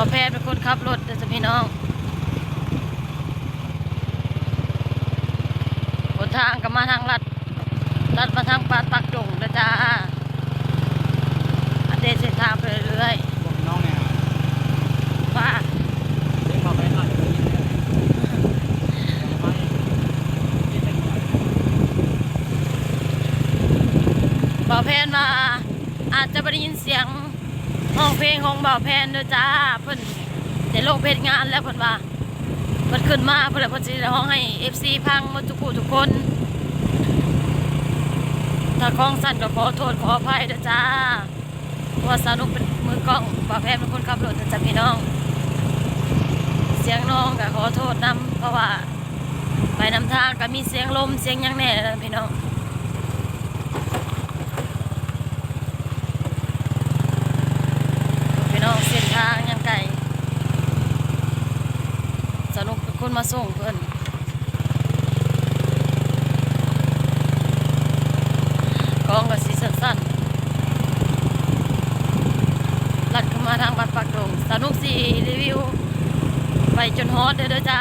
บ่แพทย์เป็นคนขับรถนะจ้ะพี่น้องหนทางก็มาทางลัดลัดมาทางปาดปักดงนะจ๊ะอันเดตเส้นทางไปเรื่อยบอกน้องเนี่ยๆว่าเดี๋ยวเข้าไปหน่อยเดี๋ยวยินเนี่ยไปยินเป็นหน่อยบ่าวแพนมาอาจจะไม่ได้ยินเสียง ห้องเพลงของบ่าวแพนด้อจ้าเพิ่นได้ลงเพจงานแล้วเพิ่นว่าเพิ่นขึ้นมาเพิ่นเลยเพิ่นสิได้ห้องให้ FC พังหมดทุกผู้ทุกคน ถ้าของสั่นก็ขอโทษขออภัยด้อจ้าเพราะว่าสาวนุกเป็นมือกล้องบ่าวแพนเป็นคนขับรถนะจ๊ะพี่น้อง เสียงน้องก็ขอโทษนํเพราะว่าไปนำทางก็มีเสียงลมเสียงยังแน่นะพี่น้องพี่น้องเส้นทางยังไกลสนุกเป็น คนมาส่งเพื่อนกองกับสีสั้นๆลัดเข้ามาทางบัดปักดงสนุกสีรีวิว ไปจนฮอตเด้อเด้อจ้า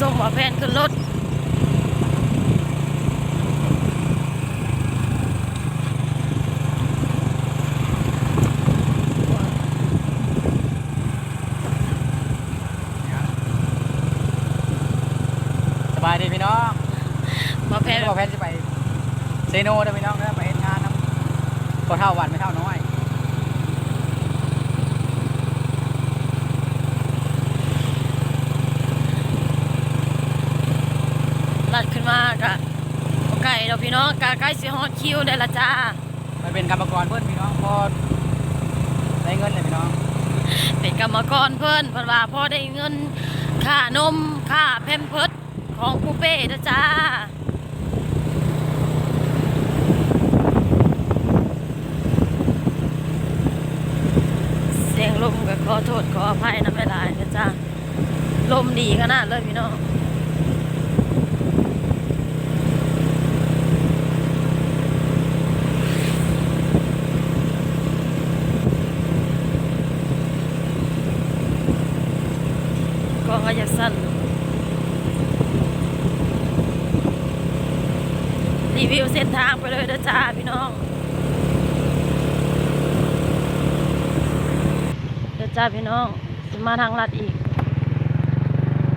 ส่งหมอแพนขึ้นรถ สบายดี พี่น้องหมอแพนบอกแพนจะไปเซโนเด้อพี่น้องเด้อไปเฮ็ดงานน้ำก็เท่าวันไม่เท่าน้อยลัดขึ้นมากะไก่เราพี่น้องกะใกล้สิฮอตคิวได้ละจ้ามันเป็นกรรมกรเพื่อนพี่น้องพอได้เงินเลยพี่น้อง เป็นกรรมกรเพิ่นเพิ่นว่าพอได้เงินค่านมค่าแพมเพิร์ด ของปูเป้นะจ้าเสียงลมก็ขอโทษขออภัยนะไม่ได้นะจ้าลมดีขนาดเลยพี่น้อง ก็ก็อยากสั้น รีวิวเส้นทางไปเลยนะจ้าพี่น้องเดี๋ยวจ้าพี่น้องสิมาทางลัดอีก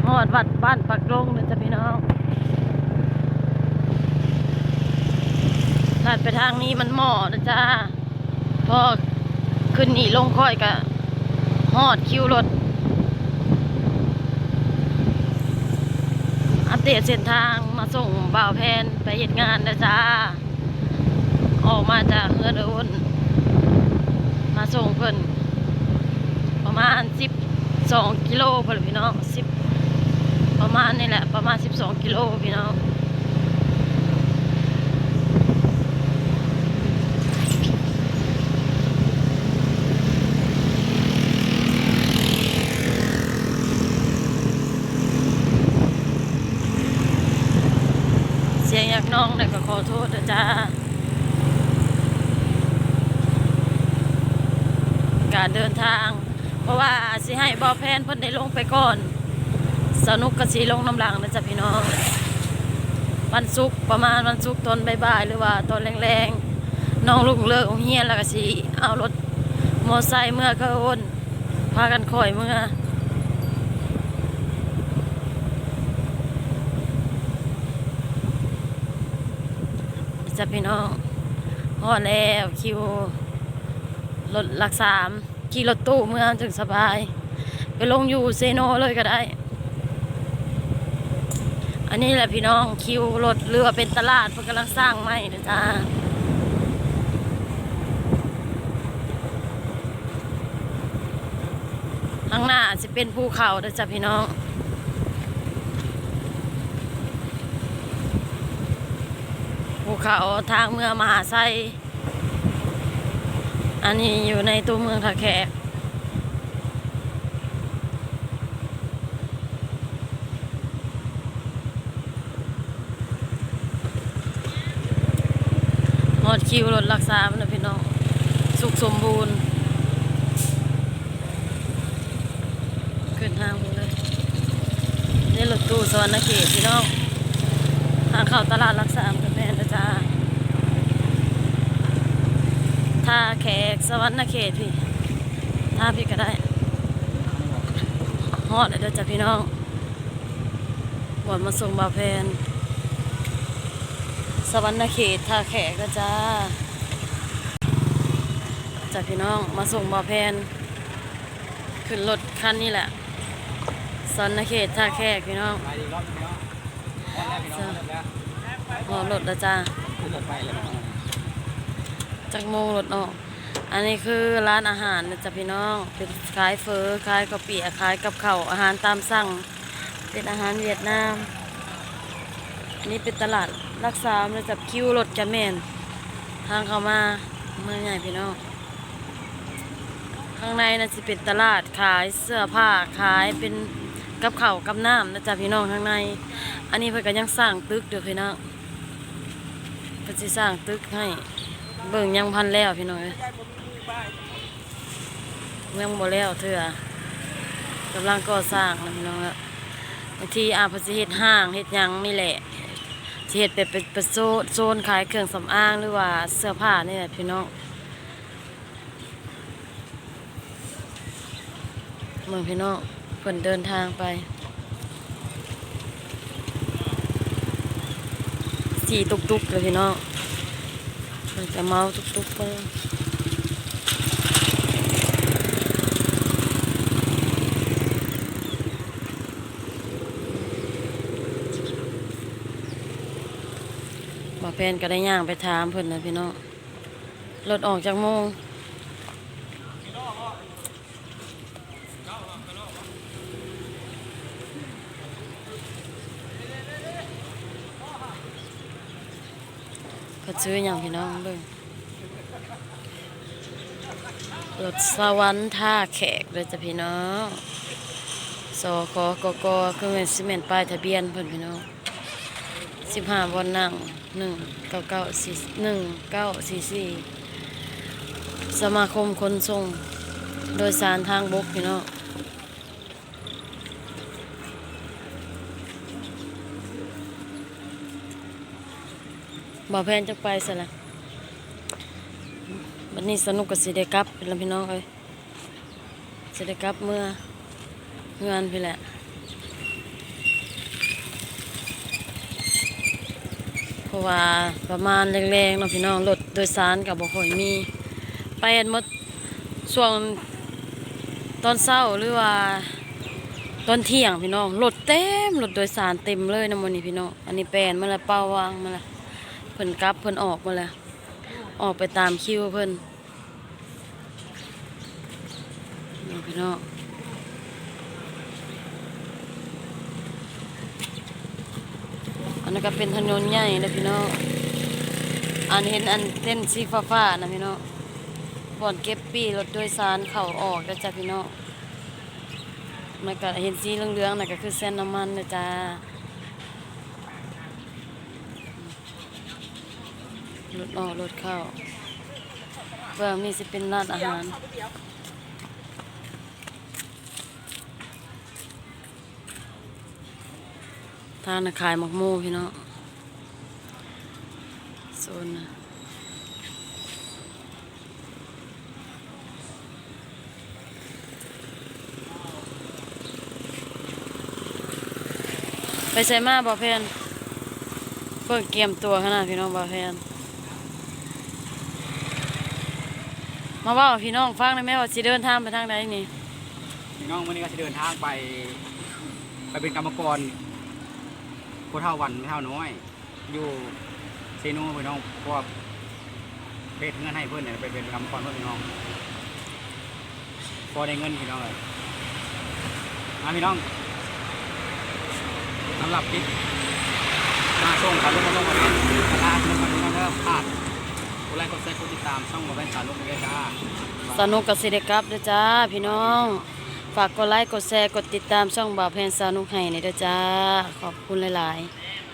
หอดวัดบ้านปักลงเดี๋ยวจ้าพี่น้องลัดไปทางนี้มันหมอนะจ้าพอขึ้นนี่ลงค่อยกะหอดคิวรถ อัปเดตเส้นทางมาส่งบ่าวแพนไปเหตุงานนะจ้า ออกมาจากเฮือดอุ่น มาส่งเพิ่นประมาณสิบสองกิโลเพิ่นพี่น้องสิบประมาณนี่แหละประมาณสิบสองกิโลพี่น้อง การเดินทาง เพราะว่าสิให้บอแพนเพิ่นได้ลงไปก่อน สนุกกระสีลงน้ำหลังนะจ๊ะพี่น้อง วันศุกประมาณวันศุกตอนบ่ายๆหรือว่าตอนแรงๆน้องลุงเลิกองเฮียนแล้วก็สิเอารถมอไซค์เมื่อก็อนพากันคอยเมื่อจะพี่น้องฮอแล้วคิวรถหลักสาม ขี่รถตู้เมืองถึงสบาย ไปลงอยู่เซโนเลยก็ได้ อันนี้แหละพี่น้องคิวรถเรือเป็นตลาดเพิ่นกำลังสร้างใหม่เด้อจ้าข้างหน้าจะเป็นภูเขาเด้อจ้ะพี่น้องภูเขาทางเมืองมหาไซ อันนี้อยู่ในตัวเมืองท่าแขกหอดคิวรถรักษามันนะพี่น้อง สุขสมบูรณ์ ขึ้นทางเลย นี่รถตู้สวรรณเขตพี่น้อง ทางเข้าตลาดรักษาเป็นแม่นะจ้า ท่าแขกสวรรณเขตพี่ท่าพี่ก็ได้ฮอดเลยเด้อจ้ะพี่น้องบอนมาส่งบาวแพนสวรรณเขตท่าแขกนะจ้าจ้ะพี่น้องมาส่งบาวแพนขึ้นรถคันนี้แหละสวรรณเขตท่าแขกพี่น้องไปดีรอบนึงเนาะวันแรกพี่น้องรอรถแล้วจ้าขึ้นรถไปเลย จากโมงรถออก อันนี้คือร้านอาหารนะจ๊ะพี่น้อง เป็นขายเฟอขายกะเปิขายกับข้าวอาหารตามสั่ง เป็นอาหารเวียดนาม อันนี้เป็นตลาดรักษานะจ๊ะคิวรถจะแมนทางเข้ามาเมืองใหญ่พี่น้อง ข้างในนะจะเป็นตลาดขายเสื้อผ้าขายเป็นกับข้าวกับน้ำนะจ๊ะพี่น้องข้างใน อันนี้เพิ่อนก็ยังสร้างตึกเด้อพี่น้องเพิ่อนสิสร้างตึกให้ เบิ่งยังพันแล้วพี่น้องเอ้ยยังบ่แล้วเถื่อกำลังก่อสร้างนะพี่น้องบางทีอาพสิเฮ็ดห้างเฮ็ดยังนี่แหละสิเฮ็ดเป็นเป็นเป็นโซนโซนขายเครื่องสำอางหรือว่าเสื้อผ้านี่แหละพี่น้องเมืองพี่น้องเพิ่นเดินทางไปสี่ตุกๆเลยพี่น้อง มันจะเมาทุกๆไปบ่แพนก็ได้ย่างไปถามเพิ่นนะพี่น้องรถออกจากโมง เขาซื้ออย่างพี่น้องเบิ่งรถสวรรค์ท่าแขกเลยจ้ะพี่น้องสคกกคือเป็นซีเมนต์ป้ายทะเบียนเพิ่นพี่น้องสิบห้าบนนั่งหนึ่งเก้าเก้าสี่หนึ่งเก้าสี่สี่สมาคมขนส่งโดยสารทางบกพี่น้อง บ่อแพนจะไปซะละวันนี้สนุกกับสิได้กลับเป็นละพี่น้องเอ้ยสิได้กลับเมื่อเงินพี่แหละเพราะว่าประมาณแรงๆเนาะพี่น้องรถโดยสารกับบ่ค่อยมี ไปกันหมดช่วงตอนเช้าหรือว่าตอนเที่ยงพี่น้องรถเต็มรถโดยสารเต็มเลยนะมื้อนี้พี่น้องอันนี้แปลนมาล้วเป้าวางมาล้วเพิ่นกลับเพิ่นออกมาแล้วออกไปตามคิวเพิ่นนี่พี่น้องอันนั้นก็เป็นถนนใหญ่นะพี่น้องอันเห็นอันเส้นสีฟ้าๆนะพี่น้องบ่อนเก็บปีรถโดยสารเข้าออกนะจ๊ะพี่น้องมันก็เห็นสีเหลืองๆน่ะก็คือเส้นน้ำมันนะจ๊ะ รถออกรถเข้าเบื้องนี้สิเป็นร้านอาหารทานขายหมกหมูพี่น้องโซนไปใส่มาบ่แพนเพิ่งเกียมตัวขนาดพี่น้องบ่แพน มาว่าพี่น้องฟังได้ไหมว่าสิเดินทางไปทางใดนี่พี่น้องวันนี้ก็จะเดินทางไป ไปเป็นกรรมกรผู้เท่าวันเท่าน้อย อยู่เซโนพี่น้องพวกเพจเงินให้เพื่อนเนี่ยไปเป็นกรรมกรเพื่อนพี่น้องพอได้เงินพี่น้องเลยมาพี่น้องสำหรับคลิปมาส่งสารลูกมาส่งมาเป็นตลาดน้ำมันพี่น้องเริ่มพลาด กดไลค์กดแชร์กดติดตามช่องมาเป็นสารลูกมาเลยจ้าสนุกกับสิเดกลับเด้อจ้าพี่น้อง ฝากกดไลค์กดแชร์กดติดตามช่องบ่าวแพนสนุกให้ในอยเด้อจ้า ขอบคุณหลาย ๆ